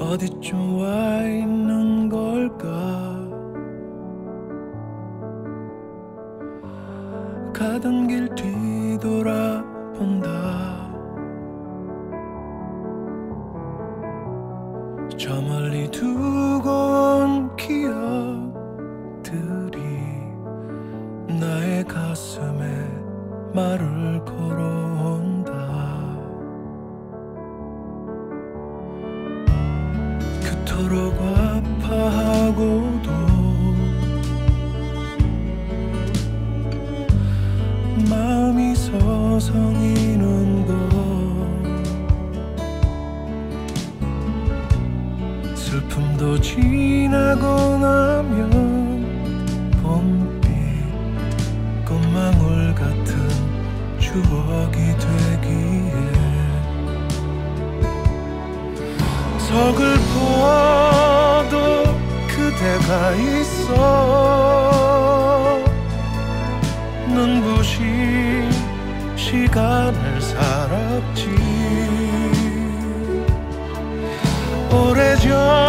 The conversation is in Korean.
어디쯤 와 있는 걸까? 가던 길 뒤돌아본다. 저 멀리 두고 온 기억들이 나의 가슴에 말을 걸어 그토록 아파하고도 마음이 서성이는 것. 슬픔도 지나고 나면 봄빛 꽃망울 같은 추억이 되기에 서글퍼도 그대가 있어. 눈부신 시간을 살았지. 오래전